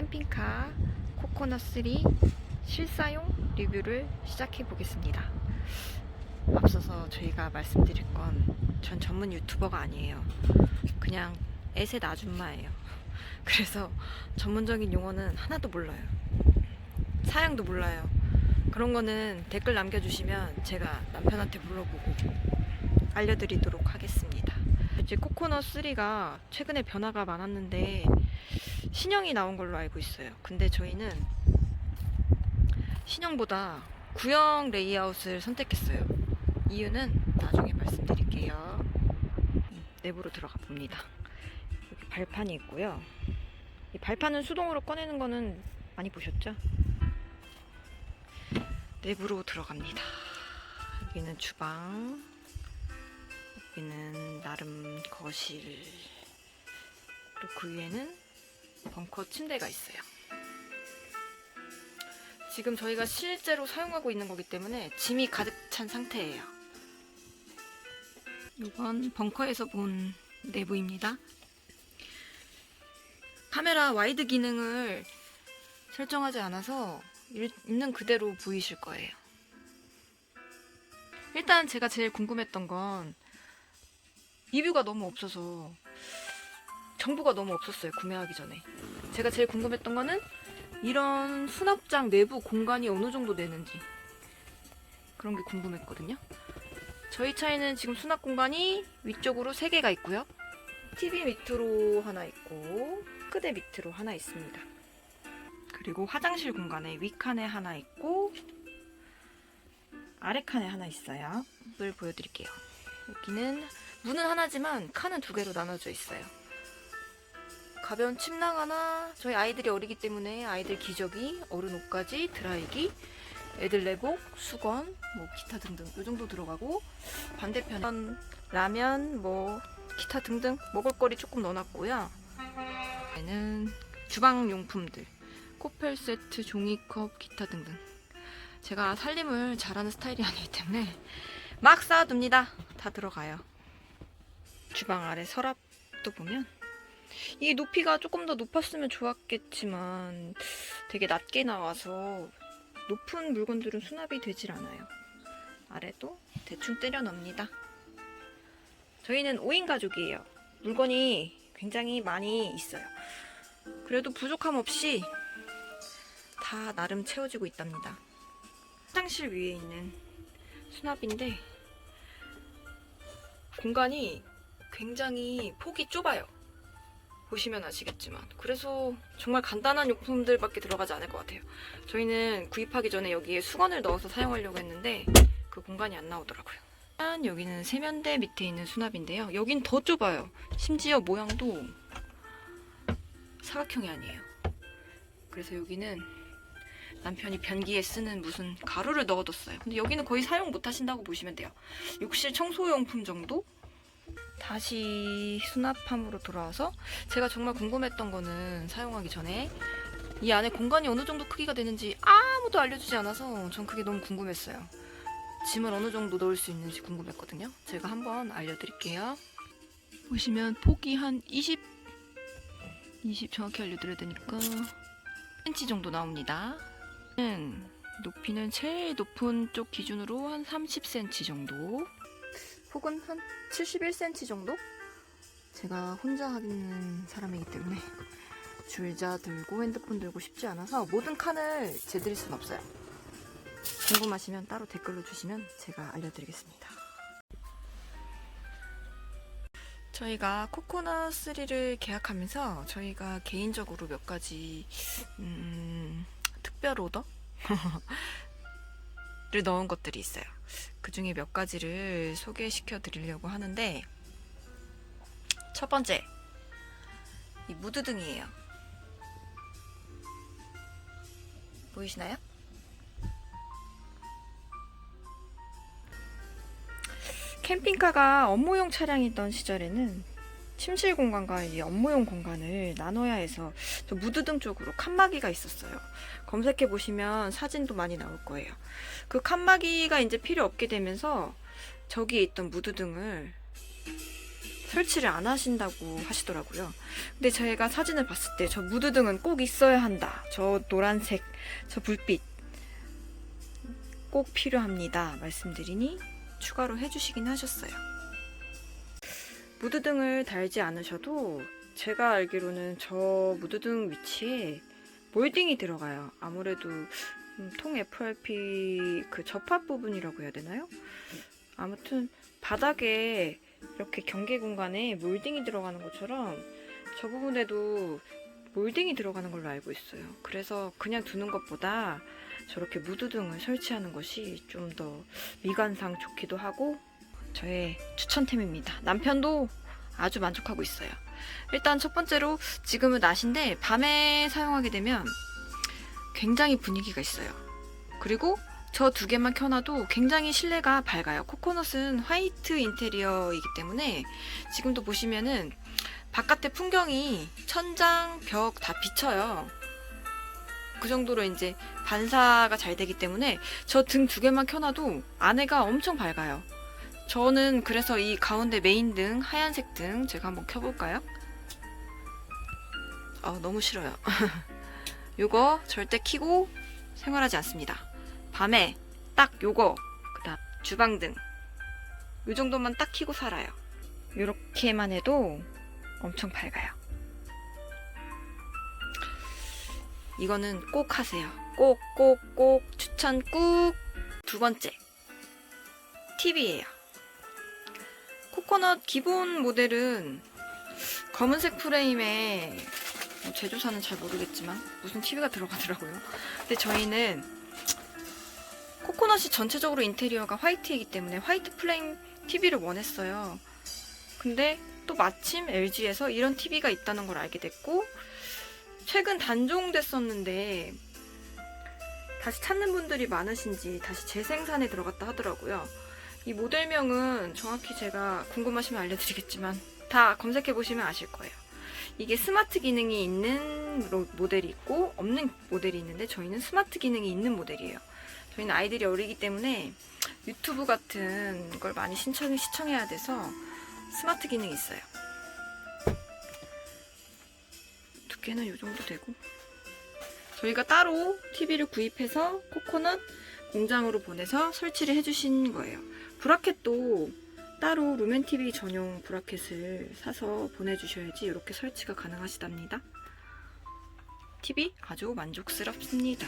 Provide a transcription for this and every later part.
캠핑카 코코넛 3 실사용 리뷰를 시작해 보겠습니다. 앞서서 저희가 말씀드릴 건 전 전문 유튜버가 아니에요. 그냥 애셋 아줌마예요. 그래서 전문적인 용어는 하나도 몰라요. 사양도 몰라요. 그런 거는 댓글 남겨주시면 제가 남편한테 물어보고 알려드리도록 하겠습니다. 이제 코코넛 3가 최근에 변화가 많았는데 신형이 나온 걸로 알고 있어요. 근데 저희는 신형보다 구형 레이아웃을 선택했어요. 이유는 나중에 말씀드릴게요. 음, 내부로 들어가 봅니다. 여기 발판이 있고요. 이 발판은 수동으로 꺼내는 거는 많이 보셨죠? 내부로 들어갑니다. 여기는 주방, 여기는 나름 거실, 그리고 그 위에는 벙커 침대가 있어요. 지금 저희가 실제로 사용하고 있는 거기 때문에 짐이 가득 찬 상태예요. 이건 벙커에서 본 내부입니다. 카메라 와이드 기능을 설정하지 않아서 일- 있는 그대로 보이실 거예요. 일단 제가 제일 궁금했던 건 리뷰가 너무 없어서 정보가 너무 없었어요 구매하기 전에. 제가 제일 궁금했던 거는 이런 수납장 내부 공간이 어느 정도 되는지 그런 게 궁금했거든요. 저희 차에는 지금 수납 공간이 위쪽으로 3개가 있고요. TV 밑으로 하나 있고 끄대 밑으로 하나 있습니다. 그리고 화장실 공간에 윗칸에 하나 있고 아래 칸에 하나 있어요. 물 보여드릴게요. 여기는 문은 하나지만 칸은 두 개로 나눠져 있어요. 가벼운 침낭 하나 저희 아이들이 어리기 때문에 아이들 기저귀 어른 옷까지 드라이기 애들 내복 수건 뭐 기타 등등 이 정도 들어가고 반대편은 라면 뭐 기타 등등 먹을거리 조금 넣어놨고요. 얘는 주방 용품들 코펠 세트 종이컵 기타 등등. 제가 살림을 잘하는 스타일이 아니기 때문에 막 쌓아둡니다. 다 들어가요 주방 아래 서랍도 보면 이 높이가 조금 더 높았으면 좋았겠지만 되게 낮게 나와서 높은 물건들은 수납이 되질 않아요. 아래도 대충 때려 넣습니다. 저희는 5인 가족이에요. 물건이 굉장히 많이 있어요. 그래도 부족함 없이 다 나름 채워지고 있답니다. 화장실 위에 있는 수납인데 공간이 굉장히 폭이 좁아요. 보시면 아시겠지만. 그래서 정말 간단한 용품들밖에 들어가지 않을 것 같아요. 저희는 구입하기 전에 여기에 수건을 넣어서 사용하려고 했는데 그 공간이 안 나오더라고요. 일단 여기는 세면대 밑에 있는 수납인데요. 여긴 더 좁아요. 심지어 모양도 사각형이 아니에요. 그래서 여기는 남편이 변기에 쓰는 무슨 가루를 넣어뒀어요. 근데 여기는 거의 사용 못 하신다고 보시면 돼요. 욕실 청소용품 정도? 다시 수납함으로 돌아와서 제가 정말 궁금했던 거는 사용하기 전에 이 안에 공간이 어느 정도 크기가 되는지 아무도 알려주지 않아서 전 그게 너무 궁금했어요. 짐을 어느 정도 넣을 수 있는지 궁금했거든요. 제가 한번 알려드릴게요. 보시면 폭이 한 20, 20 정확히 알려드려야 되니까 10cm 정도 나옵니다. 음, 높이는 제일 높은 쪽 기준으로 한 30cm 정도. 혹은 한 71cm 정도? 제가 혼자 하는 사람이기 때문에 줄자 들고 핸드폰 들고 싶지 않아서 모든 칸을 재드릴 순 없어요. 궁금하시면 따로 댓글로 주시면 제가 알려드리겠습니다. 저희가 코코넛 3를 계약하면서 저희가 개인적으로 몇 가지 음, 특별 오더? 를 넣은 것들이 있어요. 그 중에 몇 가지를 소개시켜 드리려고 하는데, 첫 번째, 이 무드등이에요. 보이시나요? 캠핑카가 업무용 차량이던 시절에는 침실 공간과 이 업무용 공간을 나눠야 해서 저 무드등 쪽으로 칸막이가 있었어요. 검색해 보시면 사진도 많이 나올 거예요. 그 칸막이가 이제 필요 없게 되면서 저기에 있던 무드등을 설치를 안 하신다고 하시더라고요. 근데 제가 사진을 봤을 때 저 무드등은 꼭 있어야 한다. 저 노란색, 저 불빛 꼭 필요합니다. 말씀드리니 추가로 해주시긴 하셨어요. 무드등을 달지 않으셔도 제가 알기로는 저 무드등 위치에 몰딩이 들어가요. 아무래도 음, 통 FRP 그 접합 부분이라고 해야 되나요? 아무튼 바닥에 이렇게 경계 공간에 몰딩이 들어가는 것처럼 저 부분에도 몰딩이 들어가는 걸로 알고 있어요. 그래서 그냥 두는 것보다 저렇게 무드등을 설치하는 것이 좀 더 미관상 좋기도 하고 저의 추천템입니다. 남편도 아주 만족하고 있어요. 일단 첫 번째로 지금은 낮인데 밤에 사용하게 되면 굉장히 분위기가 있어요. 그리고 저 두 개만 켜놔도 굉장히 실내가 밝아요. 코코넛은 화이트 인테리어이기 때문에 지금도 보시면은 바깥의 풍경이 천장, 벽 다 비쳐요. 그 정도로 이제 반사가 잘 되기 때문에 저 등 두 개만 켜놔도 안에가 엄청 밝아요. 저는 그래서 이 가운데 메인 등, 하얀색 등 제가 한번 켜볼까요? 아, 너무 싫어요. 요거 절대 키고 생활하지 않습니다. 밤에 딱 요거, 그 다음 주방등 요 정도만 딱 키고 살아요. 요렇게만 해도 엄청 밝아요. 이거는 꼭 하세요. 꼭, 꼭, 꼭 추천 꾹. 두 번째. TV예요. 코코넛 기본 모델은 검은색 프레임에 뭐 제조사는 잘 모르겠지만 무슨 TV가 들어가더라고요. 근데 저희는 코코넛이 전체적으로 인테리어가 화이트이기 때문에 화이트 프레임 TV를 원했어요. 근데 또 마침 LG에서 이런 TV가 있다는 걸 알게 됐고 최근 단종됐었는데 다시 찾는 분들이 많으신지 다시 재생산에 들어갔다 하더라고요. 이 모델명은 정확히 제가 궁금하시면 알려드리겠지만 다 검색해 보시면 아실 거예요. 이게 스마트 기능이 있는 로- 모델이 있고 없는 모델이 있는데 저희는 스마트 기능이 있는 모델이에요. 저희는 아이들이 어리기 때문에 유튜브 같은 걸 많이 신청, 시청해야 돼서 스마트 기능이 있어요. 두께는 이 정도 되고 저희가 따로 TV를 구입해서 코코넛 공장으로 보내서 설치를 해주신 거예요. 브라켓도 따로 루멘 TV 전용 브라켓을 사서 보내주셔야지 이렇게 설치가 가능하시답니다. TV 아주 만족스럽습니다.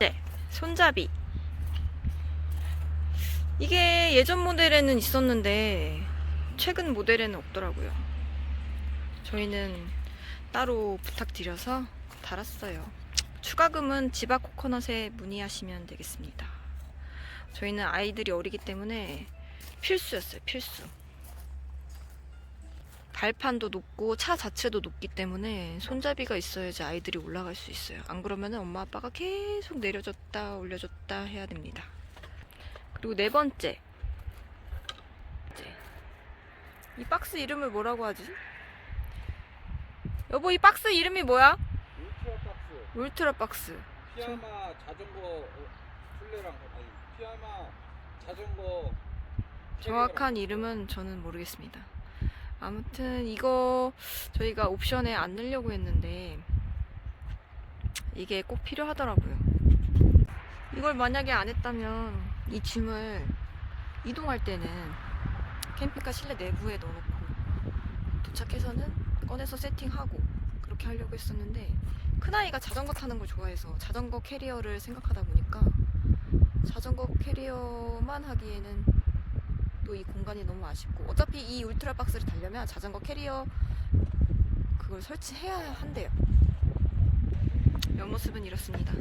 네, 손잡이. 이게 예전 모델에는 있었는데 최근 모델에는 없더라고요. 저희는 따로 부탁드려서 달았어요. 추가금은 지바 코코넛에 문의하시면 되겠습니다. 저희는 아이들이 어리기 때문에 필수였어요, 필수. 발판도 높고 차 자체도 높기 때문에 손잡이가 있어야지 아이들이 올라갈 수 있어요. 안 그러면 엄마 아빠가 계속 내려줬다 올려줬다 해야 됩니다. 그리고 네 번째. 이 박스 이름을 뭐라고 하지? 여보 이 박스 이름이 뭐야? 울트라 박스 울트라 박스. 피아마 자전거 어, 아니 피아마 자전거 정확한 이름은 저는 모르겠습니다. 아무튼 이거 저희가 옵션에 안 넣으려고 했는데 이게 꼭 필요하더라고요. 이걸 만약에 안 했다면 이 짐을 이동할 때는 캠핑카 실내 내부에 넣어놓고 도착해서는 꺼내서 세팅하고 그렇게 하려고 했었는데 큰아이가 자전거 타는 걸 좋아해서 자전거 캐리어를 생각하다 보니까 자전거 캐리어만 하기에는 또 이 공간이 너무 아쉽고 어차피 이 울트라 박스를 달려면 자전거 캐리어 그걸 설치해야 한대요. 옆모습은 이렇습니다.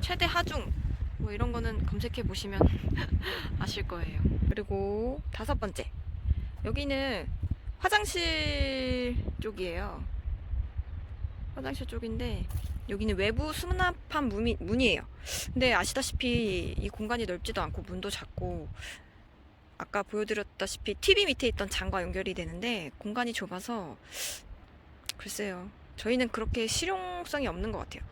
최대 하중 뭐 이런 거는 검색해 보시면 아실 거예요. 그리고 다섯 번째 여기는 화장실 쪽이에요. 화장실 쪽인데 여기는 외부 수납한 문이, 문이에요. 근데 아시다시피 이 공간이 넓지도 않고 문도 작고 아까 보여드렸다시피 TV 밑에 있던 장과 연결이 되는데 공간이 좁아서 글쎄요. 저희는 그렇게 실용성이 없는 것 같아요.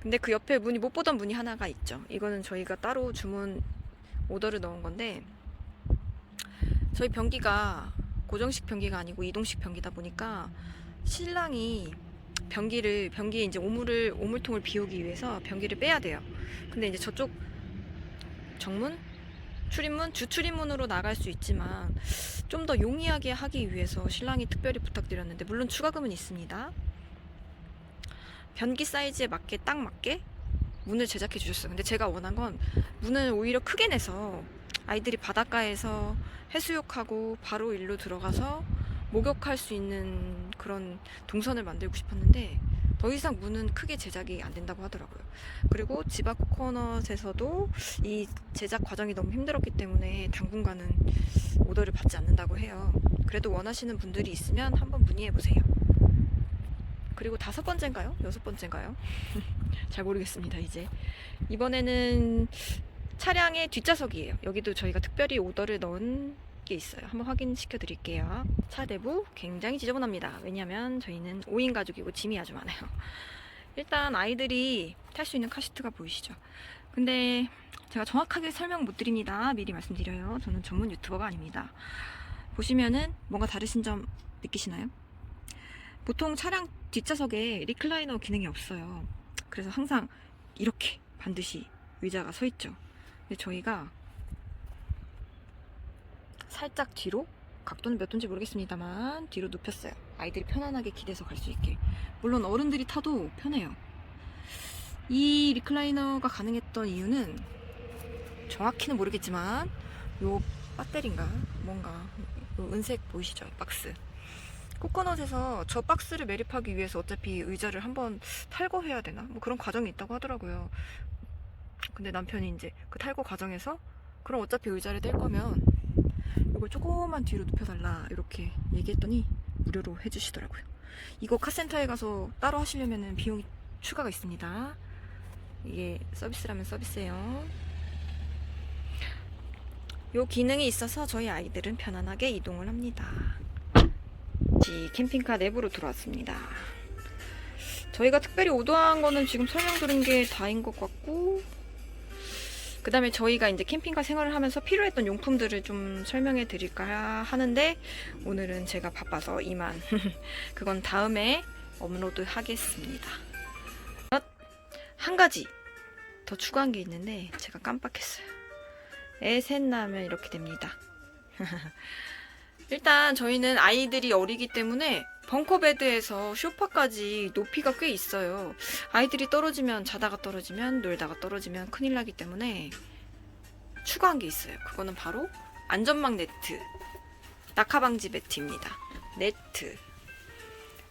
근데 그 옆에 문이 못 보던 문이 하나가 있죠. 이거는 저희가 따로 주문 오더를 넣은 건데 저희 변기가 고정식 변기가 아니고 이동식 변기다 보니까 신랑이 변기를 변기에 이제 오물을 오물통을 비우기 위해서 변기를 빼야 돼요. 근데 이제 저쪽 정문 출입문 주출입문으로 나갈 수 있지만 좀 더 용이하게 하기 위해서 신랑이 특별히 부탁드렸는데 물론 추가금은 있습니다. 변기 사이즈에 맞게 딱 맞게 문을 제작해 주셨어요. 근데 제가 원한 건 문을 오히려 크게 내서 아이들이 바닷가에서 해수욕하고 바로 일로 들어가서 목욕할 수 있는 그런 동선을 만들고 싶었는데 더 이상 문은 크게 제작이 안 된다고 하더라고요. 그리고 지바 코코넛에서도 이 제작 과정이 너무 힘들었기 때문에 당분간은 오더를 받지 않는다고 해요. 그래도 원하시는 분들이 있으면 한번 문의해 보세요. 그리고 다섯 번째인가요? 여섯 번째인가요? 잘 모르겠습니다, 이제. 이번에는 차량의 뒷좌석이에요. 여기도 저희가 특별히 오더를 넣은 게 있어요. 한번 확인시켜 드릴게요. 차 내부 굉장히 지저분합니다. 왜냐면 저희는 5인 가족이고 짐이 아주 많아요. 일단 아이들이 탈 수 있는 카시트가 보이시죠? 근데 제가 정확하게 설명 못 드립니다. 미리 말씀드려요. 저는 전문 유튜버가 아닙니다. 보시면은 뭔가 다르신 점 느끼시나요? 보통 차량 뒷좌석에 리클라이너 기능이 없어요. 그래서 항상 이렇게 반드시 의자가 서 있죠. 근데 저희가 살짝 뒤로 각도는 몇 도인지 모르겠습니다만 뒤로 눕혔어요. 아이들이 편안하게 기대서 갈 수 있게. 물론 어른들이 타도 편해요. 이 리클라이너가 가능했던 이유는 정확히는 모르겠지만 요 배터리인가 뭔가 요 은색 보이시죠? 박스. 코코넛에서 저 박스를 매립하기 위해서 어차피 의자를 한번 탈거해야 되나? 뭐 그런 과정이 있다고 하더라고요. 근데 남편이 이제 그 탈거 과정에서 그럼 어차피 의자를 뗄 거면 이걸 조금만 뒤로 눕혀달라 이렇게 얘기했더니 무료로 해주시더라고요. 이거 카센터에 가서 따로 하시려면 비용이 추가가 있습니다. 이게 서비스라면 서비스예요. 요 기능이 있어서 저희 아이들은 편안하게 이동을 합니다. 이 캠핑카 내부로 들어왔습니다. 저희가 특별히 오더한 거는 지금 설명드린 게 다인 것 같고 그 다음에 저희가 이제 캠핑카 생활을 하면서 필요했던 용품들을 좀 설명해 드릴까 하는데 오늘은 제가 바빠서 이만 그건 다음에 업로드 하겠습니다. 한 가지 더 추가한 게 있는데 제가 깜빡했어요. 애셋 나면 이렇게 됩니다. 일단 저희는 아이들이 어리기 때문에 벙커 베드에서 쇼파까지 높이가 꽤 있어요. 아이들이 떨어지면 자다가 떨어지면 놀다가 떨어지면 큰일 나기 때문에 추가한 게 있어요. 그거는 바로 안전망 네트, 낙하방지 매트입니다. 네트.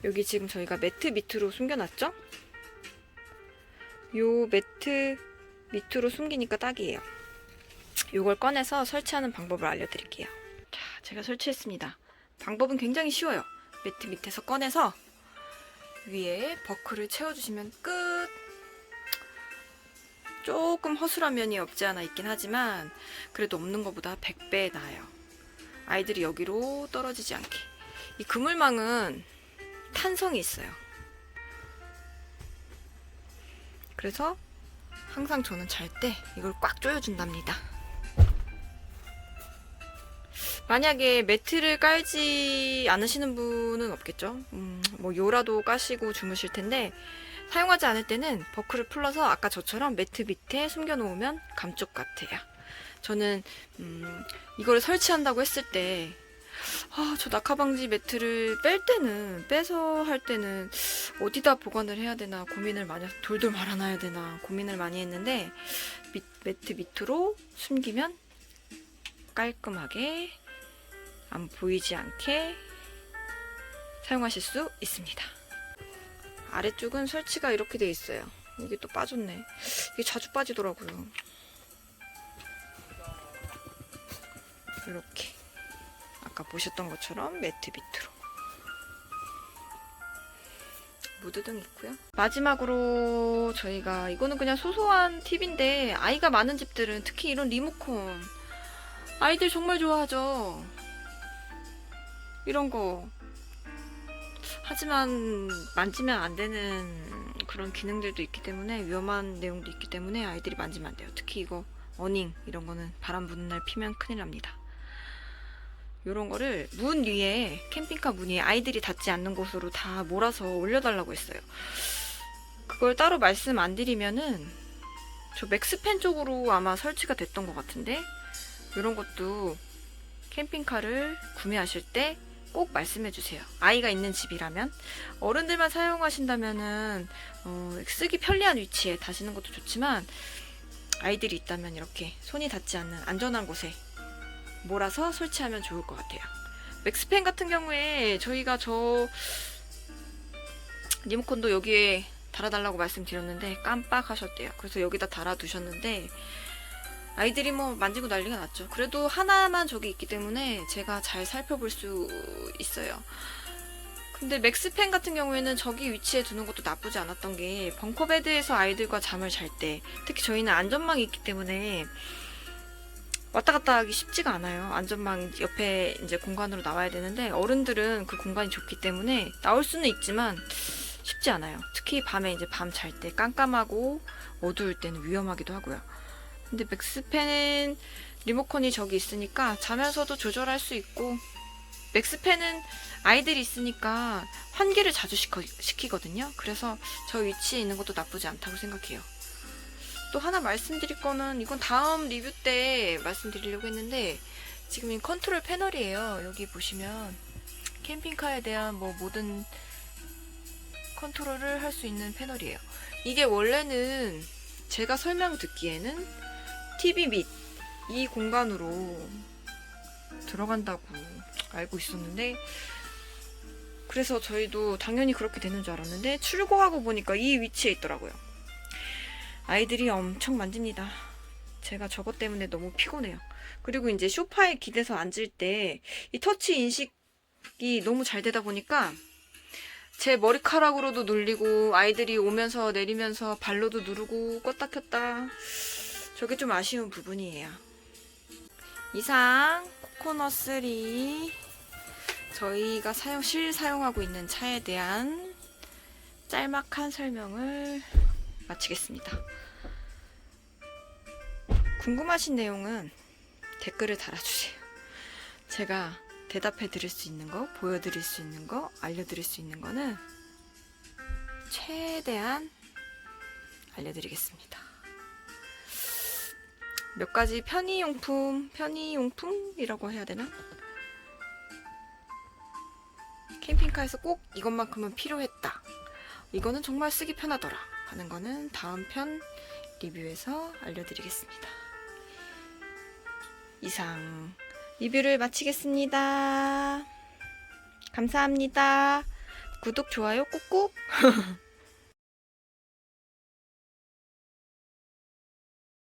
여기 지금 저희가 매트 밑으로 숨겨놨죠? 요 매트 밑으로 숨기니까 딱이에요. 요걸 꺼내서 설치하는 방법을 알려드릴게요. 자, 제가 설치했습니다. 방법은 굉장히 쉬워요. 매트 밑에서 꺼내서 위에 버클을 채워주시면 끝. 조금 허술한 면이 없지 않아 있긴 하지만 그래도 없는 것보다 100배 나아요. 아이들이 여기로 떨어지지 않게. 이 그물망은 탄성이 있어요. 그래서 항상 저는 잘 때 이걸 꽉 조여준답니다. 만약에 매트를 깔지 않으시는 분은 없겠죠. 음, 뭐 요라도 까시고 주무실 텐데 사용하지 않을 때는 버클을 풀러서 아까 저처럼 매트 밑에 숨겨놓으면 감쪽 같아요. 저는 음, 이거를 설치한다고 했을 때 아, 저 낙하방지 매트를 뺄 때는 빼서 할 때는 어디다 보관을 해야 되나 고민을 많이 돌돌 말아놔야 되나 고민을 많이 했는데 밑, 매트 밑으로 숨기면 깔끔하게 안 보이지 않게 사용하실 수 있습니다. 아래쪽은 설치가 이렇게 돼 있어요. 이게 또 빠졌네. 이게 자주 빠지더라고요. 이렇게 아까 보셨던 것처럼 매트 밑으로 무드등 있고요. 마지막으로 저희가 이거는 그냥 소소한 팁인데 아이가 많은 집들은 특히 이런 리모컨 아이들 정말 좋아하죠. 이런 거. 하지만 만지면 안 되는 그런 기능들도 있기 때문에 위험한 내용도 있기 때문에 아이들이 만지면 안 돼요. 특히 이거 어닝 이런 거는 바람 부는 날 피면 큰일 납니다. 이런 거를 문 위에 캠핑카 문 위에 아이들이 닿지 않는 곳으로 다 몰아서 올려달라고 했어요. 그걸 따로 말씀 안 드리면은 저 맥스팬 쪽으로 아마 설치가 됐던 것 같은데 이런 것도 캠핑카를 구매하실 때 꼭 말씀해 주세요. 아이가 있는 집이라면 어른들만 사용하신다면은 어, 쓰기 편리한 위치에 다시는 것도 좋지만 아이들이 있다면 이렇게 손이 닿지 않는 안전한 곳에 몰아서 설치하면 좋을 것 같아요. 맥스팬 같은 경우에 저희가 저 리모컨도 여기에 달아달라고 말씀드렸는데 깜빡하셨대요. 그래서 여기다 달아두셨는데 아이들이 뭐 만지고 난리가 났죠. 그래도 하나만 저기 있기 때문에 제가 잘 살펴볼 수 있어요. 근데 맥스팬 같은 경우에는 저기 위치에 두는 것도 나쁘지 않았던 게 벙커베드에서 아이들과 잠을 잘 때 특히 저희는 안전망이 있기 때문에 왔다 갔다 하기 쉽지가 않아요. 안전망 옆에 이제 공간으로 나와야 되는데 어른들은 그 공간이 좋기 때문에 나올 수는 있지만 쉽지 않아요. 특히 밤에 이제 밤 잘 때 깜깜하고 어두울 때는 위험하기도 하고요. 근데 맥스팬은 리모컨이 저기 있으니까 자면서도 조절할 수 있고 맥스팬은 아이들이 있으니까 환기를 자주 시켜, 시키거든요. 그래서 저 위치에 있는 것도 나쁘지 않다고 생각해요. 또 하나 말씀드릴 거는 이건 다음 리뷰 때 말씀드리려고 했는데 지금 이 컨트롤 패널이에요. 여기 보시면 캠핑카에 대한 뭐 모든 컨트롤을 할 수 있는 패널이에요. 이게 원래는 제가 설명 듣기에는 TV 및이 공간으로 들어간다고 알고 있었는데 그래서 저희도 당연히 그렇게 되는 줄 알았는데 출고하고 보니까 이 위치에 있더라고요. 아이들이 엄청 만집니다. 제가 저것 때문에 너무 피곤해요. 그리고 이제 소파에 기대서 앉을 때 이 터치 인식이 너무 잘 되다 보니까 제 머리카락으로도 눌리고 아이들이 오면서 내리면서 발로도 누르고 껐다 켰다 저게 좀 아쉬운 부분이에요. 이상 코코넛 3 저희가 사용 실 사용하고 있는 차에 대한 짤막한 설명을 마치겠습니다. 궁금하신 내용은 댓글을 달아주세요. 제가 대답해 드릴 수 있는 거, 보여드릴 수 있는 거, 알려드릴 수 있는 거는 최대한 알려드리겠습니다. 몇 가지 편의용품, 편의용품이라고 해야 되나? 캠핑카에서 꼭 이것만큼은 필요했다. 이거는 정말 쓰기 편하더라. 하는 거는 다음 편 리뷰에서 알려드리겠습니다. 이상 리뷰를 마치겠습니다. 감사합니다. 구독, 좋아요 꾹꾹!